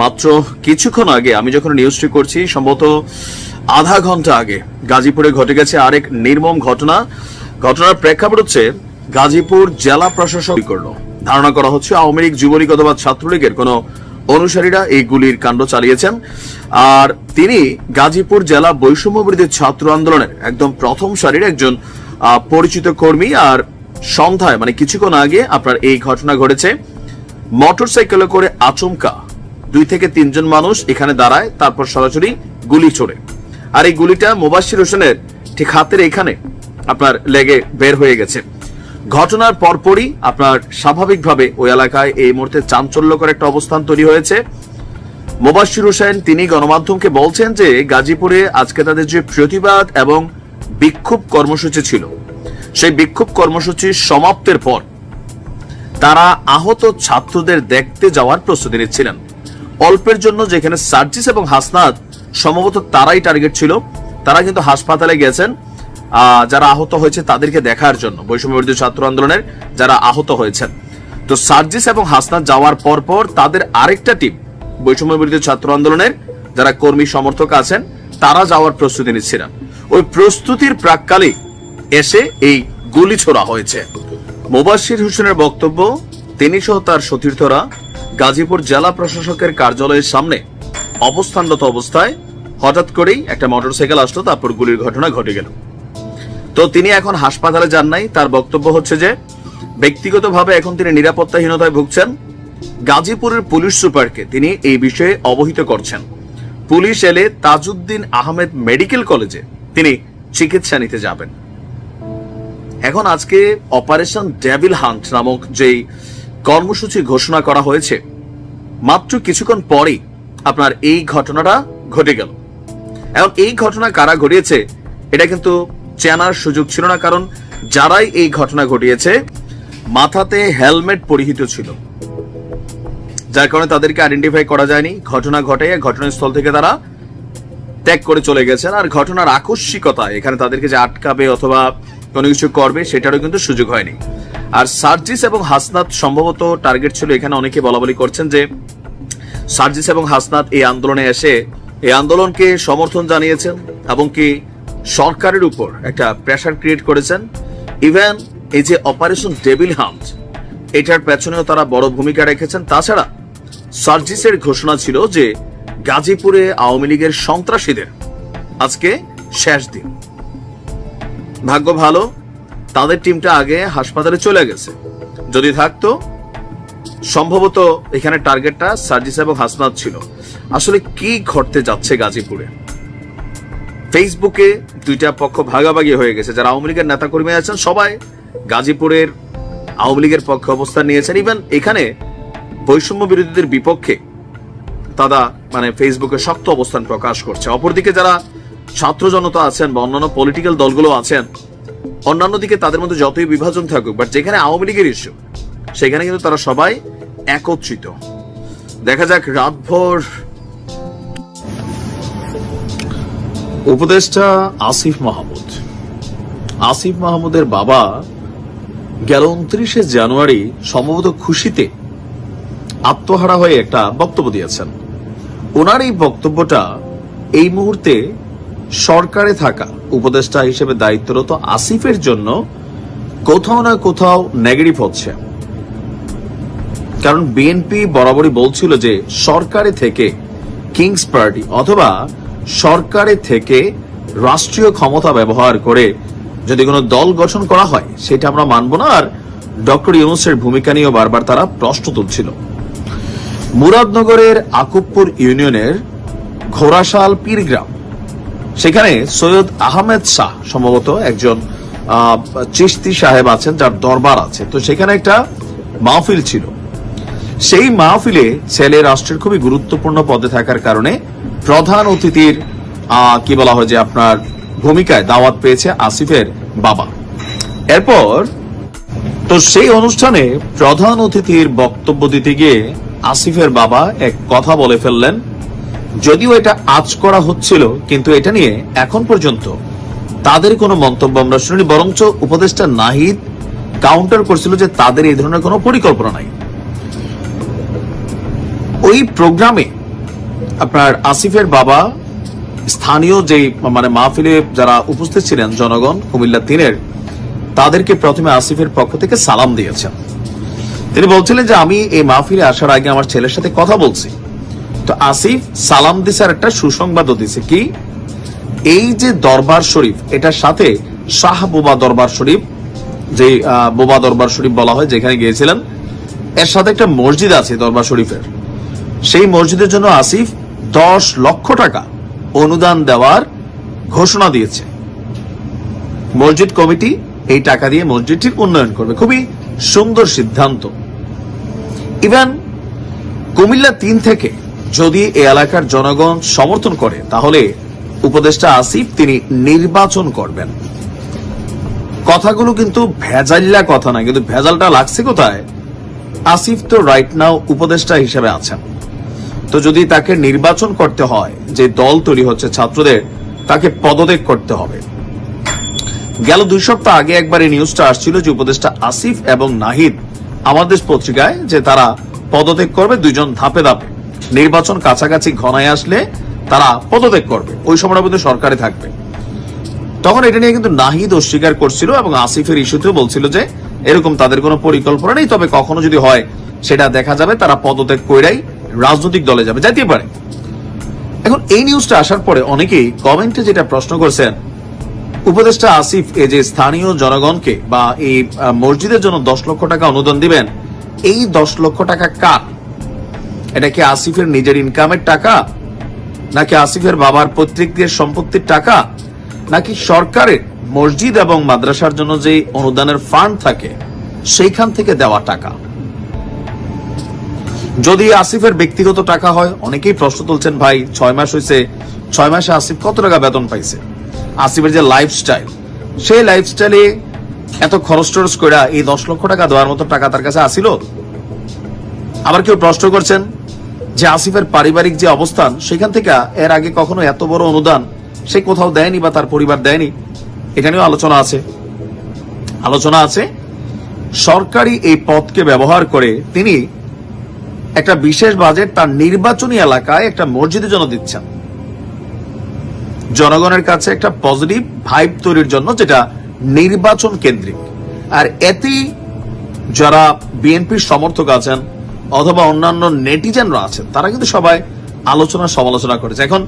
মাত্র কিছুক্ষণ আগে আমি যখন নিউজটি করছি, সম্ভবত আধা ঘণ্টা আগে গাজীপুরে ঘটে গেছে আরেক নির্মম ঘটনা। ঘটনার প্রেক্ষাপট হচ্ছে গাজীপুর জেলা প্রশাসক ধারণা করা হচ্ছে আওয়ামী লীগ, যুবলীগ অথবা ছাত্রলীগের কোনো অনুসারীরা এই গুলির কাণ্ড চালিয়েছেন। আর তিনি গাজীপুর জেলা বৈষম্য ছাত্র আন্দোলনের একদম প্রথম সারির একজন পরিচিত কর্মী। আর সন্ধ্যায় মানে কিছুক্ষণ আগে আপনার এই ঘটনা ঘটেছে। মোটরসাইকেলে করে আচমকা দুই থেকে তিনজন মানুষ এখানে দাঁড়ায়, তারপর সরাসরি গুলি ছোড়ে আর এই গুলিটা মোবাশির হোসেনের ঠিক হাতের এখানে আপনার লেগে বের হয়ে গেছে। ঘটনার পরপরই আপনার স্বাভাবিকভাবে ওই এলাকায় এই মুহূর্তে চাঞ্চল্যকর একটা অবস্থান তৈরি হয়েছে। মোবাশির হোসেন, তিনি গণমাধ্যমকে বলছেন যে গাজীপুরে আজকে তাদের যে প্রতিবাদ এবং বিক্ষোভ কর্মসূচি ছিল, সেই বিক্ষোভ কর্মসূচির সমাপ্তের পর তারা আহত ছাত্রদের দেখতে যাওয়ার প্রস্তুতি নিচ্ছিলেন। অল্পের জন্য যেখানে সার্জিস এবং হাসনাত সম্ভবত তারাই টার্গেট ছিল, তারা কিন্তু হাসপাতালে গেছেন যারা আহত হয়েছে তাদেরকে দেখার জন্য বৈষম্য বিরোধী ছাত্র আন্দোলনের যারা আহত হয়েছেন। তো সার্জিস এবং হাসনাত যাওয়ার পর পর তাদের আরেকটা টিম বৈষম্য বিরোধী ছাত্র আন্দোলনের যারা কর্মী সমর্থক আছেন, তারা যাওয়ার প্রস্তুতি নিচ্ছিলেন ওই প্রস্তুতির প্রাককালে এসে এই গুলি ছোড়া হয়েছে। মোবাশির হোসেনের বক্তব্য তিনি সহ তার সতীর্থরা গাজীপুর জেলা প্রশাসকের কার্যালয়ের সামনে অবস্থানরত অবস্থায় হঠাৎ করেই একটা মোটরসাইকেল আসলো, তারপর গুলির ঘটনা ঘটে গেল। তো তিনি এখন হাসপাতালে যান নাই। তার বক্তব্য হচ্ছে যে, ব্যক্তিগতভাবে এখন তিনি নিরাপত্তাহীনতায় ভুগছেন। গাজীপুরের পুলিশ সুপারকে তিনি এই বিষয়ে অবহিত করছেন। পুলিশ এলে তাজউদ্দিন আহমেদ মেডিকেল কলেজে তিনি চিকিৎসা নিতে যাবেন। এখন আজকে অপারেশন ডেভিল হান্ট নামক যেই কর্মসূচি ঘোষণা করা হয়েছে। মাত্র কিছুক্ষণ পরেই আপনার এই ঘটনাটা ঘটে গেল। এখন এই ঘটনা কারা ঘটিয়েছে, এটা কিন্তু চেনার সুযোগ ছিল না, কারণ যারাই এই ঘটনা ঘটিয়েছে, মাথাতে হেলমেট পরিহিত ছিল। যার কারণে তাদেরকে আইডেন্টিফাই করা যায়নি, ঘটনা ঘটে, ঘটনাস্থল থেকে তারা ত্যাগ করে চলে গেছেন, আর ঘটনার আকস্মিকতা এখানে তাদেরকে যে আটকাবে অথবা কোনো কিছু করবে, সেটারও কিন্তু সুযোগ হয়নি। আর সার্জিস এবং হাসনাত সম্ভবত টার্গেট ছিল, এখানে অনেকে বলা বলি করছেন যে সার্জিস এবং হাসনাত এই আন্দোলনে এসে এই আন্দোলনকে সমর্থন জানিয়েছেন এবং কি সরকারের উপর একটা প্রেশার ক্রিয়েট করেছেন। ইভেন এই যে অপারেশন ডেভিল হান্ট এটার পেছনেও তারা বড় ভূমিকা রেখেছেন। তাছাড়া সার্জিসের ঘোষণা ছিল যে গাজীপুরে আওয়ামী লীগের সন্ত্রাসীদের আজকে শেষ দিন। ভাগ্য ভালো তাদের টিমটা আগে হাসপাতালে চলে গেছে। যদি থাকতো, সম্ভবত এখানে টার্গেটটা সার্জিস এবং হাসনাত ছিল। আসলে কি ঘটতে যাচ্ছে গাজীপুরে? ফেসবুকে দুইটা পক্ষ ভাগাভাগি হয়ে গেছে। যারা আওয়ামী লীগের নেতাকর্মী আছেন, সবাই গাজীপুরের আওয়ামী লীগের পক্ষে অবস্থান নিয়েছেন। ইভেন এখানে বৈষম্য বিরোধীদের বিপক্ষে তারা মানে ফেসবুকে শক্ত অবস্থান প্রকাশ করছে। অপরদিকে যারা ছাত্র জনতা আছেন বা অন্যান্য পলিটিক্যাল দলগুলো আছেন অন্যান্য দিকে তাদের মধ্যে যতই বিভাজন থাকুক বাট যেখানে আওয়ামী লীগের ইস্যু সেখানে কিন্তু তারা সবাই একত্রিত। দেখা যাক, রাতভর উপদেষ্টা আসিফ মাহমুদ। আসিফ মাহমুদের বাবা গেল উনত্রিশে জানুয়ারি সম্ভবত খুশিতে আত্মহারা হয়ে একটা বক্তব্য দিয়েছেন। ওনার এই বক্তব্যটা এই মুহূর্তে সরকারে থাকা উপদেষ্টা হিসেবে দায়িত্বরত আসিফের জন্য কোথাও না কোথাও নেগেটিভ হচ্ছে। কারণ বিএনপি বরাবরই বলছিল যে সরকারে থেকে কিংস পার্টি অথবা সরকারে থেকে রাষ্ট্রীয় ক্ষমতা ব্যবহার করে যদি কোনো দল গঠন করা হয়, সেটা আমরা মানব না। আর ডক্টর ইউনুসের ভূমিকা নিয়েও বারবার তারা প্রশ্ন তুলছিল। মুরাদনগরের আকুবপুর ইউনিয়নের ঘোড়াশাল পীরগ্রাম সেখানে সৈয়দ আহমেদ শাহ সম্ভবত একজন চিশতি সাহেব আছেন, যার দরবার আছে। তো সেখানে একটা মাহফিল ছিল। সেই মাহফিলে ছেলে রাষ্ট্রের খুবই গুরুত্বপূর্ণ পদে থাকার কারণে প্রধান অতিথির কি বলা হয় যে আপনার ভূমিকায় দাওয়াত পেয়েছে আসিফের বাবা। এরপর তো সেই অনুষ্ঠানে প্রধান অতিথির বক্তব্য দিতে গিয়ে আসিফের বাবা এক কথা বলে ফেললেন যদিও এটা আজ করা হচ্ছিল, কিন্তু এটা নিয়ে এখন পর্যন্ত তাদের কোনো মন্তব্য আমরা শুনিনি, বরঞ্চ উপদেষ্টা নাহিদ কাউন্টার করছিল যে তাদের এই ধরনের কোনো পরিকল্পনা নাই। ওই প্রোগ্রামে আপনার আসিফের বাবা, স্থানীয় যে মানে মাহফিলে যারা উপস্থিত ছিলেন জনগণ, কুমিল্লা তিনের, তাদেরকে প্রথমে আসিফের পক্ষ থেকে সালাম দিয়েছেন। তিনি বলছিলেন যে, আমি এই মাহফিলে আসার আগে আমার ছেলের সাথে কথা বলছি। তো আসিফ সালাম দিসার একটা সুসংবাদও দিছে। কি? এই যে দরবার শরীফ, এটার সাথে শাহ বোবা দরবার শরীফ, যে বোবা দরবার শরীফ বলা হয়, যেখানে গিয়েছিলেন, এর সাথে একটা মসজিদ আছে দরবার শরীফের। সেই মসজিদের জন্য আসিফ দশ লক্ষ টাকা অনুদান দেওয়ার ঘোষণা দিয়েছে। মসজিদ কমিটি এই টাকা দিয়ে মসজিদটির উন্নয়ন করবে। খুবই সুন্দর সিদ্ধান্ত। ইভেন কুমিল্লা তিন থেকে যদি এ এলাকার জনগণ সমর্থন করে, তাহলে উপদেষ্টা আসিফ তিনি নির্বাচন করবেন। কথাগুলো কিন্তু ভেজাল্লা কথা না কিন্তু ভেজালটা লাগছে কোথায়? আসিফ তো রাইট নাও উপদেষ্টা হিসেবে আছেন। তো যদি তাকে নির্বাচন করতে হয়, যে দল তৈরি হচ্ছে ছাত্রদের, তাকে পদত্যাগ করতে হবে। গেল দুই সপ্তাহ আগে একবার এই নিউজটা আসছিল যে উপদেষ্টা আসিফ এবং নাহিদ আমাদের পত্রিকায় যে তারা পদত্যাগ করবে, দুইজন ধাপে ধাপে। নির্বাচন কাছাকাছি ঘনায় আসলে তারা পদত্যাগ করবে। ওই সময়টা কিন্তু সরকারে থাকবে। তখন এটা নিয়ে কিন্তু নাহিদ অস্বীকার করছিল এবং আসিফের ইস্যুতেও বলছিল যে, এরকম তাদের কোনো পরিকল্পনা নেই, তবে কখনো যদি হয়, সেটা দেখা যাবে, তারা পদত্যাগ কইরাই রাজনৈতিক দলে যাবে। যাইতে পারে। এখন এই নিউজটা আসার পরে অনেকেই কমেন্টে যেটা প্রশ্ন করছেন, উপদেষ্টা আসিফ এই যে স্থানীয় জনগণকে বা এই মসজিদের জন্য দশ লক্ষ টাকা অনুদান দিবেন, এই দশ লক্ষ টাকা কার? এটা কি আসিফের নিজের ইনকামের টাকা? নাকি আসিফের বাবার পৈতৃকদের সম্পত্তির টাকা? নাকি সরকারের মসজিদ এবং মাদ্রাসার জন্য যে অনুদানের ফান্ড থাকে, সেইখান থেকে দেওয়া টাকা? যদি আসিফের ব্যক্তিগত টাকা হয়, অনেকেই প্রশ্ন তুলছেন, ভাই, ছয় মাস হয়েছে ছয় মাসে আসিফ কত টাকা বেতন পাইছে? আসিফের যে লাইফস্টাইল সেই লাইফস্টাইলে এত খরচ টরচ করে এই দশ লক্ষ টাকা দেওয়ার মতো টাকা তার কাছে আসিল? আবার কেউ প্রশ্ন করছেন যে আসিফের পারিবারিক যে অবস্থান, সেখান থেকে এর আগে কখনো এত বড় অনুদান সে কোথাও দেয়নি বা তার পরিবার দেয়নি, এটা নিয়েও আলোচনা আছে। আলোচনা আছে, সরকারি এই পদকে ব্যবহার করে তিনি একটা বিশেষ বাজেট তার নির্বাচনী এলাকায় একটা মসজিদের জন্য দিচ্ছেন। জনগণের কাছে একটা পজিটিভ ভাইব তৈরির জন্য যেটা নির্বাচন কেন্দ্রিক। আর এতেই যারা বিএনপির সমর্থক আছেন অথবা অন্যান্য নেটিজেনরা আছেন তারা কিন্তু সবাই আলোচনা সমালোচনা করেছে। এখন